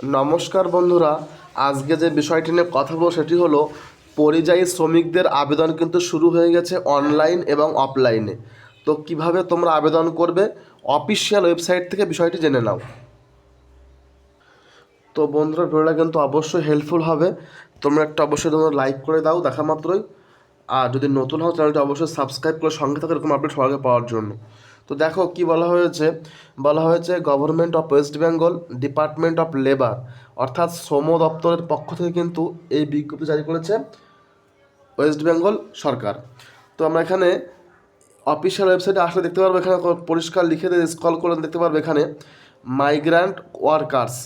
নমস্কার বন্ধুরা, আজকে যে বিষয়টি নিয়ে কথা বলব সেটি হলো, পরিযায়ী শ্রমিকদের আবেদন কিন্তু শুরু হয়ে গেছে অনলাইন এবং অফলাইনে। তো কীভাবে তোমরা আবেদন করবে, অফিসিয়াল ওয়েবসাইট থেকে বিষয়টি জেনে নাও। তো বন্ধুরা, ভিডিওটা কিন্তু অবশ্যই হেল্পফুল হবে। তোমরা একটা অবশ্যই তোমরা লাইক করে দাও দেখা মাত্রই। আর যদি নতুন হও, চ্যানেলটা অবশ্যই সাবস্ক্রাইব করে সঙ্গে থাকো, এরকম আপডেট আগে পাওয়ার জন্য। তো দেখো কি বলা হয়েছে? বলা হয়েছে government of West Bengal department of labour অর্থাৎ শ্রম দপ্তরের পক্ষ থেকে কিন্তু এই বিজ্ঞপ্তি জারি করেছে ওয়েস্ট বেঙ্গল সরকার। তো আমরা এখানে অফিসিয়াল ওয়েবসাইটে আসলে দেখতে পারব, এখানে পরিষ্কার লিখে দিয়ে স্কল করে দেখতে পারব এখানে migrant workers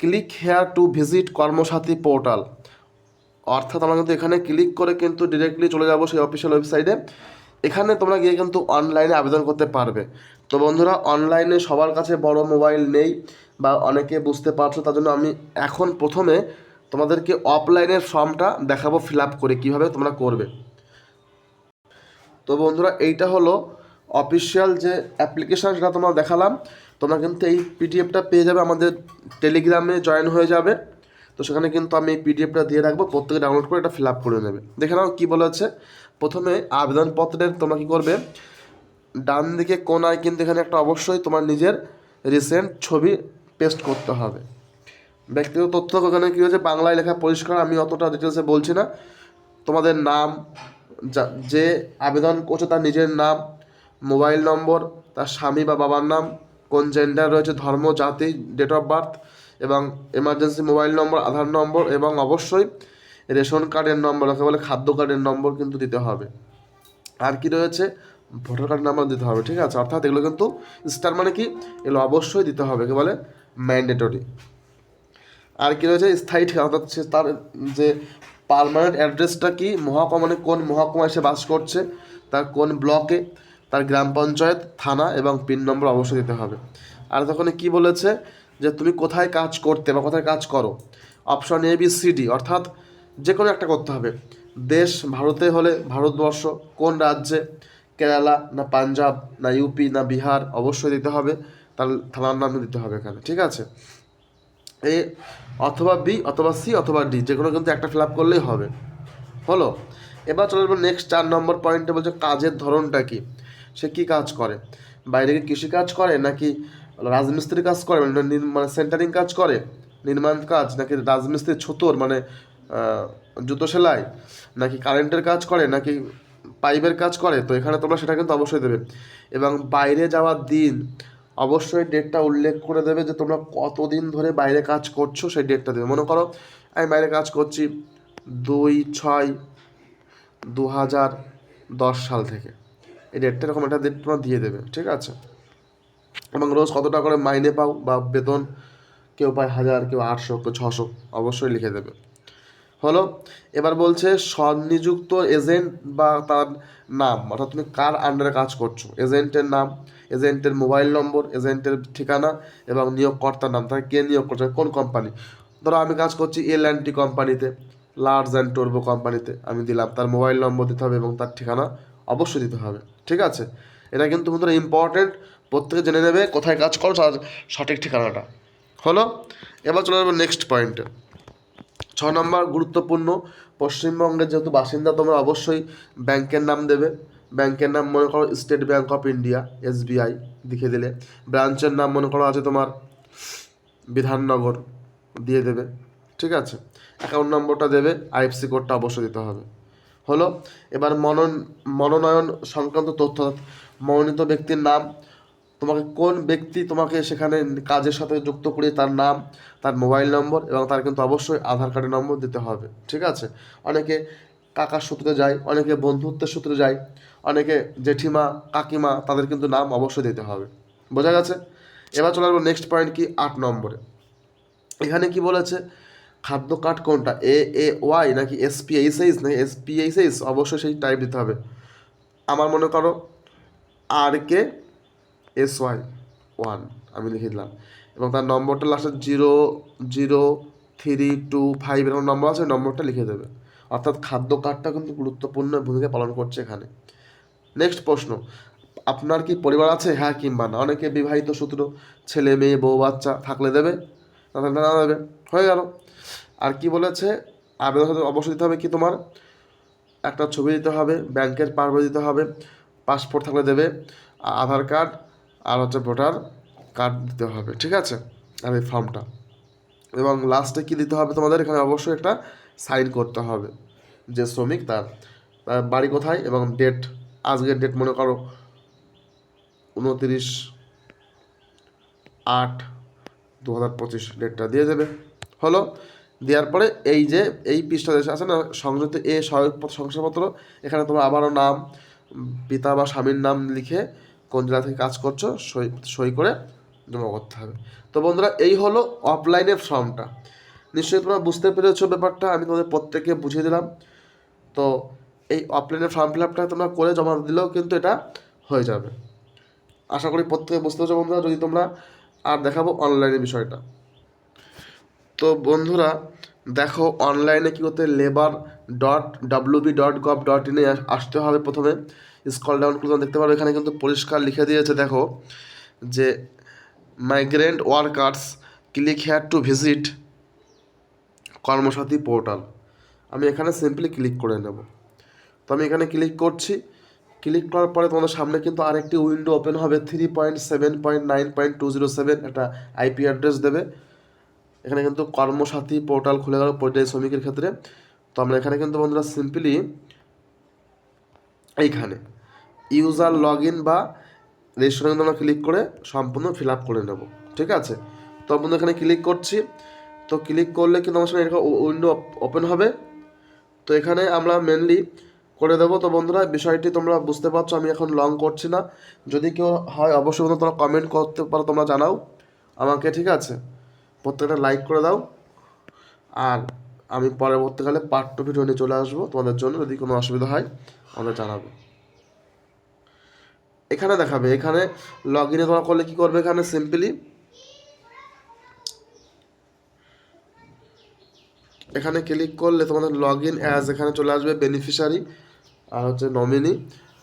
click here to visit Karmasathi portal অর্থাৎ আমরা কিন্তু এখানে ক্লিক করে কিন্তু ডিরেক্টলি চলে যাব সেই অফিসিয়াল ওয়েবসাইটে এখানে তোমরা গিয়ে কিন্তু অনলাইনে আবেদন করতে পারবে। তো বন্ধুরা অনলাইনে সবার কাছে বড় মোবাইল নেই বা অনেকে বুঝতে পারছ, তার জন্য আমি এখন প্রথমে তোমাদেরকে অফলাইনের ফর্মটা দেখাবো ফিল আপ করে কীভাবে তোমরা করবে। তো বন্ধুরা, এইটা হলো অফিসিয়াল যে অ্যাপ্লিকেশান সেটা তোমরা দেখালাম। তোমরা কিন্তু এই পিডিএফটা পেয়ে যাবে, আমাদের টেলিগ্রামে জয়েন হয়ে যাবে। তো সেখানে কিন্তু আমি পিডিএফটা দিয়ে রাখব, প্রত্যেকে ডাউনলোড করে এটা ফিল আপ করে নেবে। দেখে নাও কী বলেছে প্রথমে আবেদনপত্রের তোমরা কী করবে? ডান দিকে কোনায় কিন্তু এখানে একটা অবশ্যই তোমার নিজের রিসেন্ট ছবি পেস্ট করতে হবে। ব্যক্তিগত তথ্য ওখানে কী হয়েছে? বাংলায় লেখা পরিষ্কার, আমি অতটা ডিটেলসে বলছি না। তোমাদের নাম, যে আবেদন করছে তার নিজের নাম মোবাইল নম্বর তার স্বামী বা বাবার নাম, কোন জেন্ডার রয়েছে, ধর্ম, জাতি ডেট অফ বার্থ এবং emergency mobile number Aadhaar number এবং অবশ্যই রেশন কার্ডের নম্বর যাকে বলে খাদ্য কার্ডের নম্বর কিন্তু দিতে হবে। আর কি রয়েছে? ভোটার কার্ড নাম্বার দিতে হবে, ঠিক আছে? অর্থাৎ এগুলো কিন্তু স্টার মানে কি? এগুলো অবশ্যই দিতে হবে একে বলে ম্যান্ডেটরি আর কি রয়েছে? স্থায়ী ঠিকানা, অর্থাৎ সে তার যে পার্মানেন্ট অ্যাড্রেসটা কি? মহকুমা মানে কোন মহকুমায় সে বাস করছে? তার কোন ব্লকে তার গ্রাম পঞ্চায়েত, থানা এবং পিন নম্বর অবশ্যই দিতে হবে। আর তখন কি বলেছে? যে তুমি কোথায় কাজ করতে বা কোথায় কাজ করো। Option A B C D অর্থাৎ যে কোনো একটা করতে হবে। দেশ ভারতে হলে ভারতবর্ষ কোন রাজ্যে? কেরালা না পাঞ্জাব না ইউপি না বিহার অবশ্যই দিতে হবে। তার থানার নাম দিতে হবে এখানে, ঠিক আছে? এ অথবা বি অথবা সি অথবা ডি যে কোনো কিন্তু একটা ফিল আপ করলেই হবে। হলো, এবার চলে নেক্সট চার নম্বর পয়েন্টে বলছে কাজের ধরনটা কি? সে কি কাজ করে? বাইরে কি কৃষি কাজ করে নাকি রাজমিস্ত্রি কাজ করে? মানে মানে সেন্টারিং কাজ করে? নির্মাণ কাজ? নাকি রাজমিস্ত্রি ছুতোর মানে জুতো সেলাই? নাকি কারেন্টের কাজ করে? নাকি পাইপের কাজ করে? তো এখানে তোমরা সেটা কিন্তু অবশ্যই দেবে। এবং বাইরে যাওয়ার দিন অবশ্যই ডেটটা উল্লেখ করে দেবে যে তোমরা কতদিন ধরে বাইরে কাজ করছ, সেই ডেটটা দেবে। মনে করো, আমি বাইরে কাজ করছি দুই ছয় দু হাজার দশ সাল থেকে। এই ডেটটা এরকম একটা ডেট তোমরা দিয়ে দেবে, ঠিক আছে? এবং রোজ কত টাকা করে মাইনে পাও বা বেতন, কেউ পায় হাজার, কেউ আটশো, কেউ ছশো, অবশ্যই লিখে দেবে। হলো, এবার বলছে স্বনিযুক্ত এজেন্ট বা তার নাম, অর্থাৎ তুমি কার আন্ডারে কাজ করছ? এজেন্টের নাম এজেন্টের মোবাইল নম্বর এজেন্টের ঠিকানা এবং নিয়োগকর্তার নাম তাকে কে নিয়োগ করছে, কোন কোম্পানি ধরো আমি কাজ করছি এল অ্যান্ড টি কোম্পানিতে লার্জ অ্যান্ড টোরবো কোম্পানিতে আমি দিলাম, তার মোবাইল নম্বর দিতে হবে এবং তার ঠিকানা অবশ্যই দিতে হবে, ঠিক আছে? এটা কিন্তু বন্ধুরা ইম্পর্টেন্ট প্রত্যেকে জেনে নেবে কোথায় কাজ করো তার সঠিক ঠিকানাটা। হলো? এবার চলে যাব নেক্সট পয়েন্টে ছ নম্বর গুরুত্বপূর্ণ, পশ্চিমবঙ্গের যেহেতু বাসিন্দা, তোমরা অবশ্যই ব্যাংকের নাম দেবে। ব্যাংকের নাম মনে করো State Bank of India SBI লিখে দিলে। ব্রাঞ্চের নাম মনে করো আছে তোমার বিধাননগর, দিয়ে দেবে, ঠিক আছে? অ্যাকাউন্ট নম্বরটা দেবে আইএফসি কোডটা অবশ্যই দিতে হবে। হলো, এবার মনন, মনোনয়ন সংক্রান্ত তথ্য। মনোনীত ব্যক্তির নাম, তোমাকে কোন ব্যক্তি তোমাকে সেখানে কাজের সাথে যুক্ত করে তার নাম, তার মোবাইল নম্বর এবং তার কিন্তু অবশ্যই আধার কার্ডের নম্বর দিতে হবে, ঠিক আছে? অনেকে কাকার সূত্রে যায়, অনেকে বন্ধুত্বের সূত্রে যায়, অনেকে জেঠিমা, কাকিমা, তাদের কিন্তু নাম অবশ্যই দিতে হবে, বোঝা গেছে? এবার চলে আসব নেক্সট পয়েন্ট কি? আট নম্বরে। এখানে কি বলেছে? খাদ্য কার্ড কোনটা? এ এ ওয়াই নাকি এস পি এইচ এইচ নাকি এস পি এইচ এইচ অবশ্যই সেই টাইপ দিতে হবে। আমার মনে করো R K S Y one আমি লিখে দিলাম। এবং তার নম্বরটা লাস্টে zero zero three two five এরকম নম্বর আছে, ওই নম্বরটা লিখে দেবে। অর্থাৎ খাদ্য কার্ডটা কিন্তু গুরুত্বপূর্ণ ভূমিকা পালন করছে এখানে। নেক্সট প্রশ্ন, আপনার কি পরিবার আছে? হ্যাঁ কিংবা না? অনেকে বিবাহিত সূত্র ছেলে, মেয়ে, বউ, বাচ্চা থাকলে দেবে তাদের জানা দেবে। হয়ে গেল। আর কি বলেছে? আবেদন অবশ্যই দিতে হবে কি তোমার? একটা ছবি দিতে হবে, ব্যাংকের পাসবই দিতে হবে, পাসপোর্ট থাকলে দেবে আধার কার্ড আর হচ্ছে ভোটার কার্ড দিতে হবে, ঠিক আছে? আর এই ফর্মটা। এবং লাস্টে কি দিতে হবে তোমাদের? এখানে অবশ্যই একটা সাইন করতে হবে, যে শ্রমিক তার। বাড়ি কোথায় এবং ডেট, আজকের ডেট মনে করো উনতিরিশ আট দু হাজার পঁচিশ ডেটটা দিয়ে দেবে। হলো দেওয়ার পরে এই যে, এই পৃষ্ঠা দেশে আছে না, সংযুক্ত এ শংসাপত্র, এখানে তোমার আবারও নাম, পিতা বা স্বামীর নাম লিখে কোন জেলা থেকে কাজ করছ, সই সই করে জমা করতে হবে। তো বন্ধুরা, এই হলো অফলাইনের ফর্মটা। নিশ্চয়ই তোমরা বুঝতে পেরেছ ব্যাপারটা, আমি তোমাদের প্রত্যেককে বুঝিয়ে দিলাম। তো এই অফলাইনের ফর্ম ফিল আপটা তোমরা করে জমা দিলেও কিন্তু এটা হয়ে যাবে। আশা করি প্রত্যেকে বুঝতে পারছ বন্ধুরা, যদি তোমরা আর দেখাবো অনলাইনের বিষয়টা। তো বন্ধুরা, দেখো অনলাইনে কী করতে labour dot WB dot gov dot ইনে আসতে হবে প্রথমে। স্কল ডাউন করে দেখতে পারো, এখানে কিন্তু পরিষ্কার লিখে দিয়েছে, দেখো যে migrant workers click here to visit Karmasathi portal আমি এখানে সিম্পলি ক্লিক করে নেব। তো আমি এখানে ক্লিক করছি। ক্লিক করার পরে তোমাদের সামনে কিন্তু আরেকটি উইন্ডো ওপেন হবে three point seven point nine point two zero seven একটা আইপি অ্যাড্রেস দেবে। এখানে কিন্তু কর্মসাথী পোর্টাল খুলে গেল পরিযায়ী শ্রমিকের ক্ষেত্রে। তো আমরা এখানে কিন্তু বন্ধুরা সিম্পলি এইখানে ইউজার লগ ইন বা রেজিস্ট্রেশন কিন্তু আমরা ক্লিক করে সম্পূর্ণ ফিল আপ করে নেব, ঠিক আছে? তো বন্ধু এখানে ক্লিক করছি। তো ক্লিক করলে কিন্তু আমার সামনে এরকম উইন্ডো ওপেন হবে। তো এখানে আমরা মেনলি করে দেবো। তো বন্ধুরা বিষয়টি তোমরা বুঝতে পারছ, আমি এখন লং করছি না। যদি কেউ হয়, অবশ্যই তোমরা কমেন্ট করতে পারো, তোমরা জানাও আমাকে, ঠিক আছে? প্রত্যেকটা লাইক করে দাও। আর আমি পরবর্তীকালে পার্ট টু ভিডিও নিয়ে চলে আসব তোমাদের জন্য যদি কোনো অসুবিধা হয় আমাদের জানাবে। এখানে দেখাবে, এখানে লগ ইনে তোমরা করলে কী করবে এখানে সিম্পলি এখানে ক্লিক করলে তোমাদের লগ ইন অ্যাজ এখানে চলে আসবে বেনিফিশিয়ারি আর হচ্ছে নমিনি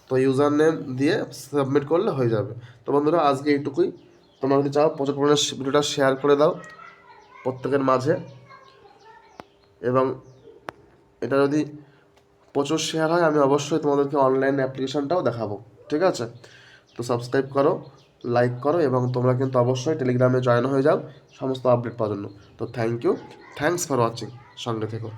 তো ইউজার নেম দিয়ে সাবমিট করলে হয়ে যাবে। তো বন্ধুরা, আজকে এইটুকুই। তোমরা যদি চাও প্রচুর পরিমাণে ভিডিওটা শেয়ার করে দাও। প্রত্যেকের মাঝে এবং এটা যদি প্রচুর শেয়ার হয়, আমি অবশ্যই তোমাদেরকে অনলাইন অ্যাপ্লিকেশনটাও দেখাবো, ঠিক আছে? তো সাবস্ক্রাইব করো লাইক করো এবং তোমরা কিন্তু অবশ্যই টেলিগ্রামে জয়েন হয়ে যাও সমস্ত আপডেট পাওয়ার জন্য। তো thank you thanks for watching সঙ্গে থেকো।